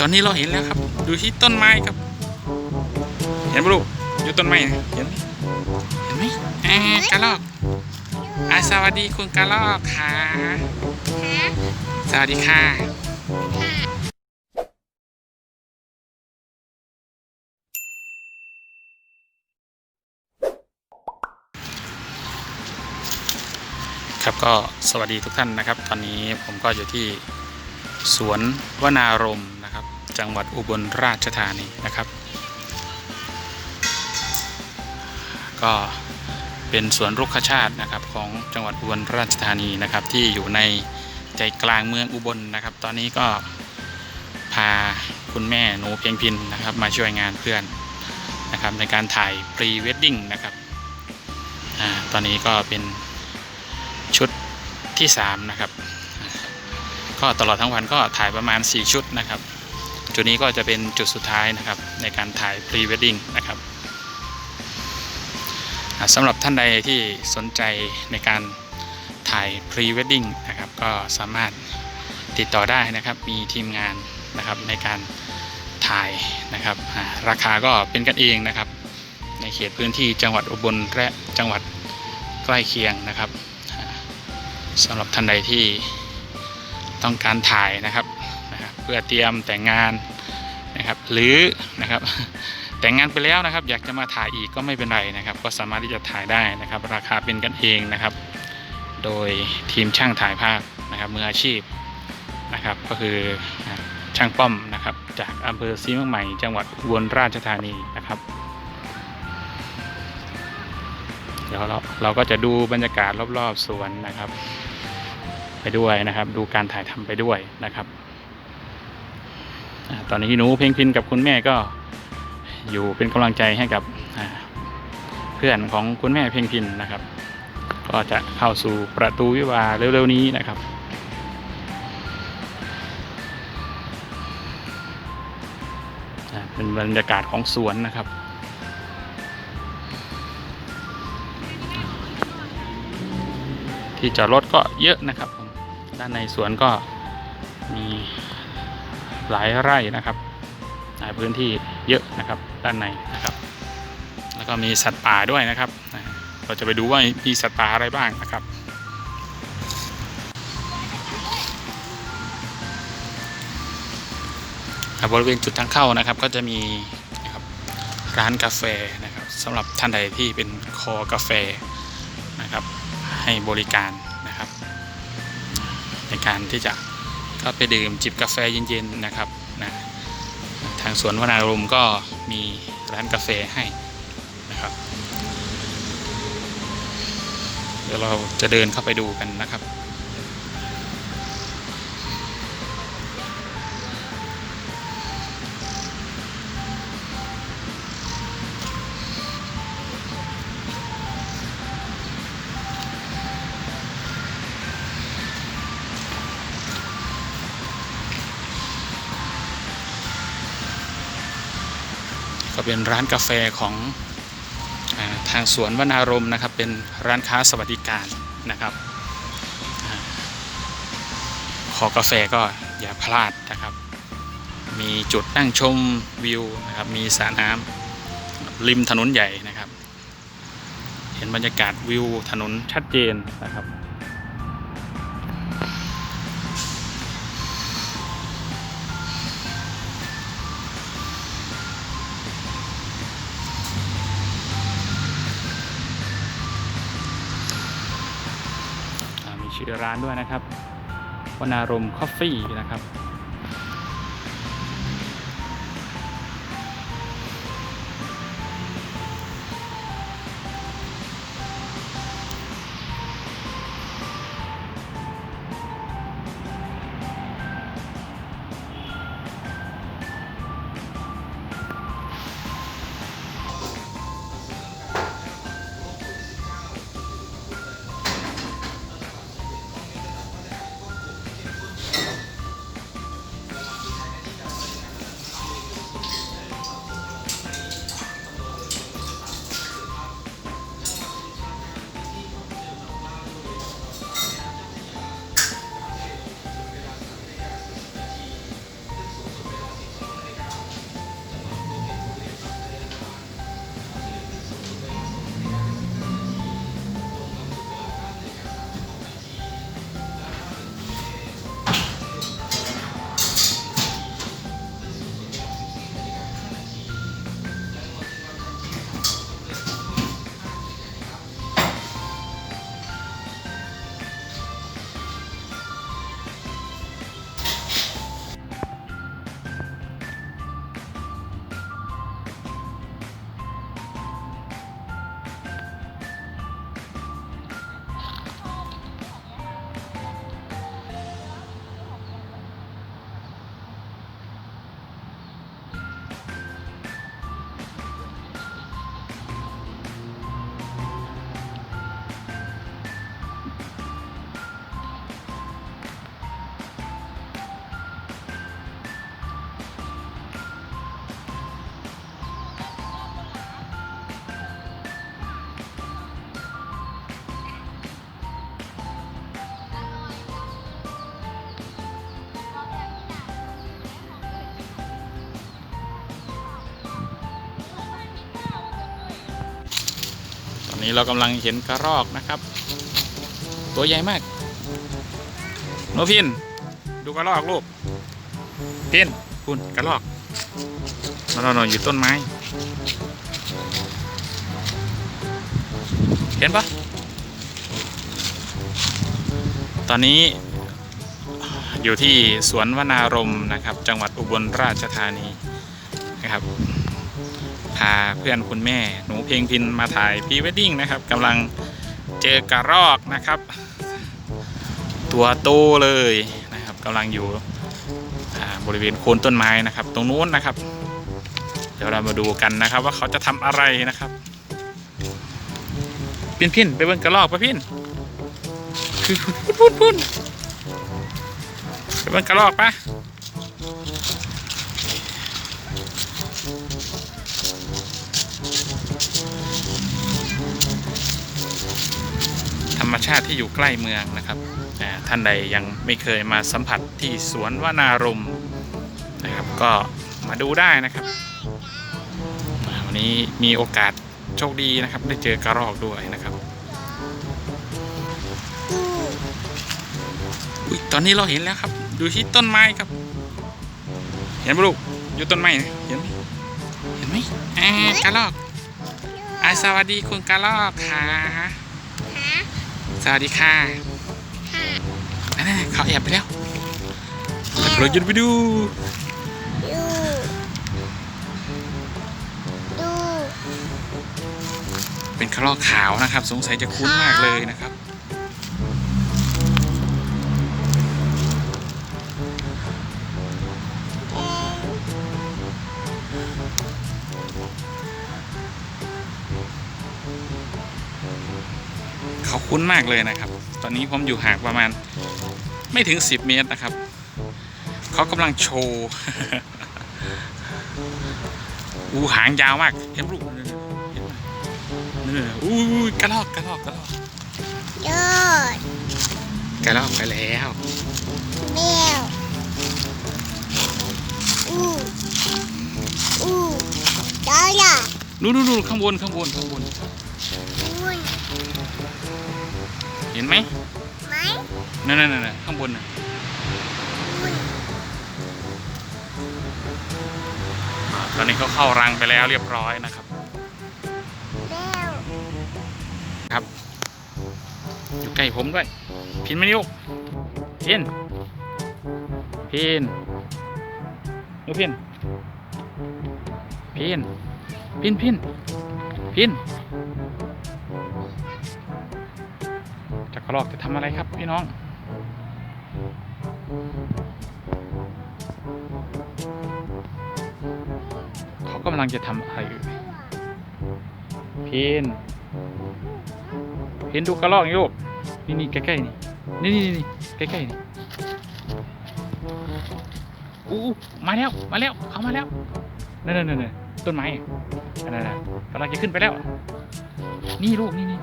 ตอนนี้เราเห็นแล้วครับ ดูที่ต้นไม้ครับ เห็นปะลูกอยู่ต้นไม้เห็นไหมเห็นไหมอ่ากระรอกอ่าสวัสดีคุณกระรอกค่ะสวัสดีค่ะครับก็สวัสดีทุกท่านนะครับ ตอนนี้ผมก็อยู่ที่สวนวนารมณ์ จังหวัดอุบลราชธานีนะครับ ก็เป็นสวนรุกขชาตินะครับของจังหวัดอุบลราชธานีนะครับ ที่อยู่ในใจกลางเมืองอุบลนะครับ ตอนนี้ก็พาคุณแม่หนูเพียงพินนะครับ มาช่วยงานเพื่อนนะครับในการถ่ายพรีเวดดิ้งนะครับอตอนนี้ก็เป็นชุดที่ 3 นะครับ ก็ตลอดทั้งวันก็ถ่ายประมาณ 4 ชุดนะครับ จุดนี้ก็จะเป็นจุดสุดท้ายนะครับในการถ่ายพรีเวดดิ้งนะครับสำหรับท่านใดที่สนใจในการถ่ายพรีเวดดิ้งนะครับก็สามารถติดต่อได้นะครับมีทีมงานนะครับในการถ่ายนะครับราคาก็เป็นกันเองนะครับ ในเขตพื้นที่จังหวัดอุบลและจังหวัดใกล้เคียงนะครับสำหรับท่านใดที่ต้องการถ่ายนะครับ พื่อเตรียมแต่งงานนะครับ หรือนะครับแต่งงานไปแล้วนะครับ อยากจะมาถ่ายอีกก็ไม่เป็นไรนะครับ ก็สามารถที่จะถ่ายได้นะครับ ราคาเป็นกันเองนะครับ โดยทีมช่างถ่ายภาพนะครับมืออาชีพนะครับ ก็คือช่างป้อมนะครับ จากอำเภอศรีเมืองใหม่ จังหวัดอุบลราชธานีนะครับเดี๋ยวเราเราก็จะดูบรรยากาศรอบๆสวนนะครับ ไปด้วยนะครับ ดูการถ่ายทำไปด้วยนะครับ ตอนนี้หนูเพลงพินกับคุณแม่ก็อยู่เป็นกำลังใจให้กับเพื่อนของคุณแม่เพลงพินนะครับ ก็จะเข้าสู่ประตูวิวาเร็วๆนี้นะครับเป็นบรรยากาศของสวนนะครับที่จอดรถก็เยอะนะครับ ด้านในสวนก็มี หลายไร่นะครับหลายพื้นที่เยอะนะครับด้านในนะครับ แล้วก็มีสัตว์ป่าด้วยนะครับ เราจะไปดูว่ามีสัตว์ป่าอะไรบ้างนะครับบริเวณจุดทางเข้านะครับก็จะมีนะครับร้านกาแฟนะครับสำหรับท่านใดที่เป็นคอกาแฟนะครับให้บริการนะครับ ในการที่จะ เข้าไปดื่มจิบกาแฟเย็นๆนะครับนะทางสวนวนารมณ์ก็มีร้านกาแฟให้นะครับ เดี๋ยวเราจะเดินเข้าไปดูกันนะครับ ก็เป็นร้านกาแฟของอทางสวนวนารมณ์นะครับ เป็นร้านค้าสวัสดิการนะครับอขอกาแฟก็อย่าพลาดนะครับ มีจุดนั่งชมวิวนะครับ มีสระน้ำริมถนนใหญ่นะครับ เห็นบรรยากาศวิวถนนชัดเจนนะครับ ชื่อร้านด้วยนะครับวนารมคอฟฟี่นะครับ นนี้เรากำลังเห็นกระรอกนะครับ ตัวใหญ่มากโนพิน ดูกระรอกลูกพินคุณกระรอกนอนๆอยู่ต้นไม้ เห็นปะตอนนี้อยู่ที่สวนวนารมณ์นะครับ จังหวัดอุบลราชธานีนะครับ พาเพื่อนคุณแม่หนูเพลงพินมาถ่ายพรีเวดดิ้งนะครับกำลังเจอกระรอกนะครับ ตัวโตเลยนะครับกำลังอยู่บริเวณโคนต้นไม้นะครับ ตรงนู้นนะครับ เดี๋ยวเรามาดูกันนะครับ ว่าเขาจะทำอะไรนะครับพินพินไปเบิ่งกระรอกปะพินคือพุ่นพุ่นพุ่นไปเบิ่งกระรอกปะ รรมชาติที่อยู่ใกล้เมืองนะครับท่านใดยังไม่เคยมาสัมผัสที่สวนวนารมนะครับก็มาดูได้นะครับวันนี้มีโอกาสโชคดีนะครับ ได้เจอกระรอกด้วยนะครับอุ๊ยตอนนี้เราเห็นแล้วครับ อยู่ที่ต้นไม้ครับ เห็นไหมลูกอยู่ต้นไม้เห็นไหมเห็นไหมอ่ากระรอกอาสวัสดีคุณกระรอกค่ะ สวัสดีค่ะนั่นๆเขาแอบไปแล้วเราหยุดไปดูดูดู เป็นกระรอกขาวนะครับ สงสัยจะคุ้นมากเลยนะครับ คุ้นมากเลยนะครับ ตอนนี้ผมอยู่ห่างประมาณไม่ถึง 10 เมตรนะครับ เขากำลังโชว์อูหางยาวมากเห็นลูกเห็นไหมนี่อู้ยกระรอกกระรอกกระรอกยอดกระรอกไปแล้วแมวอู้อู้จ้าล่ะนู่นนู่นนู่นข้างบนข้างบนข้างบน ไหมไหมนั่นนั่นนั่นข้างบนน่ะอุ้ยอ่าตอนนี้เขาเข้ารังไปแล้วเรียบร้อยนะครับแมวครับ อยู่ใกล้ผมด้วย พินมานิ้วพินพินนิ้วพินพินพินพินพิน ลอกจะทำอะไรครับพี่น้อง เขากำลังจะทำอะไรอยู่พินเห็นดูกระรอกนี่ลูกนี่นี่ใกล้ๆนี่นี่นี่นี่ใกล้ๆนี่อู้มาแล้วมาแล้วเขามาแล้วนั่นนั่นนั่นต้นไม้นั่นนั่นกำลังจะขึ้นไปแล้ว นี่ลูกนี่นี่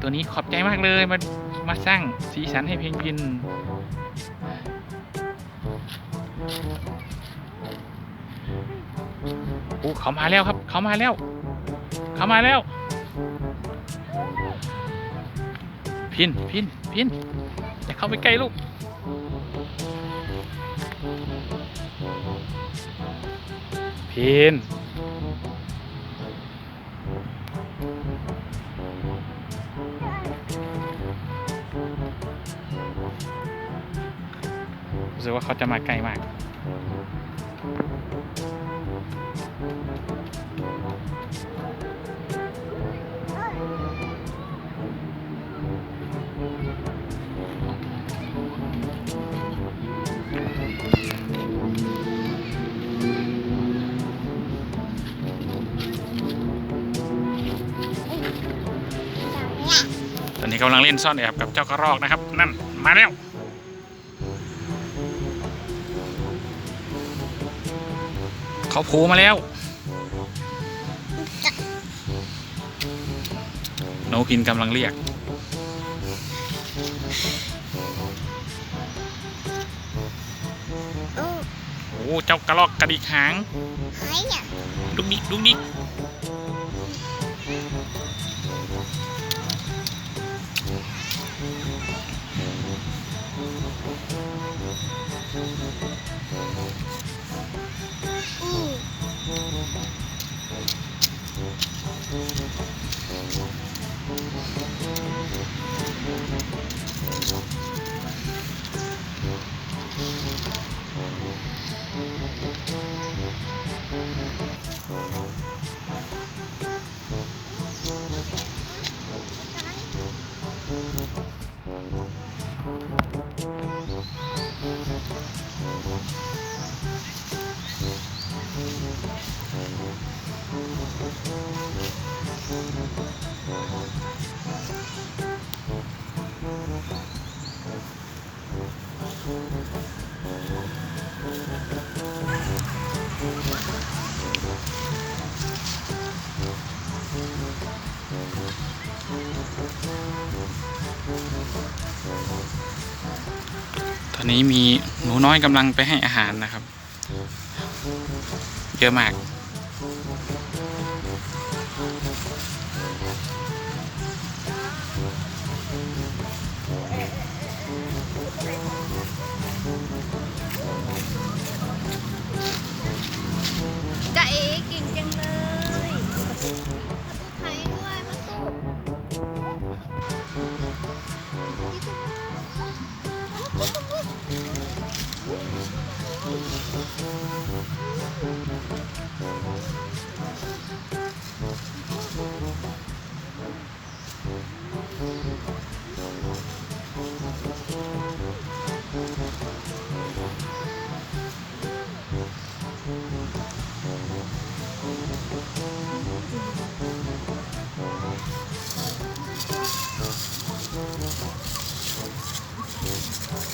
ตัวนี้ขอบใจมากเลยมามาสร้างสีสันให้เพลงพินอู้เขามาแล้วครับ เขามาแล้ว เขามาแล้ว พินพินพินอย่าเข้าไปใกล้ลูกพิน สึกว่าเขาจะมาใกล้มากตอนนี้กำลังเล่นซ่อนแอบกับเจ้ากระรอกนะครับ นั่นมาแล้ว เขาโผล่มาแล้ว โนพินกำลังเรียกอู้โอ้ เจ้ากระรอกกระดิกหางหายอะดุกดิกดุกดิก อนนี้มีหนูน้อยกำลังไปให้อาหารนะครับ เยอะมาก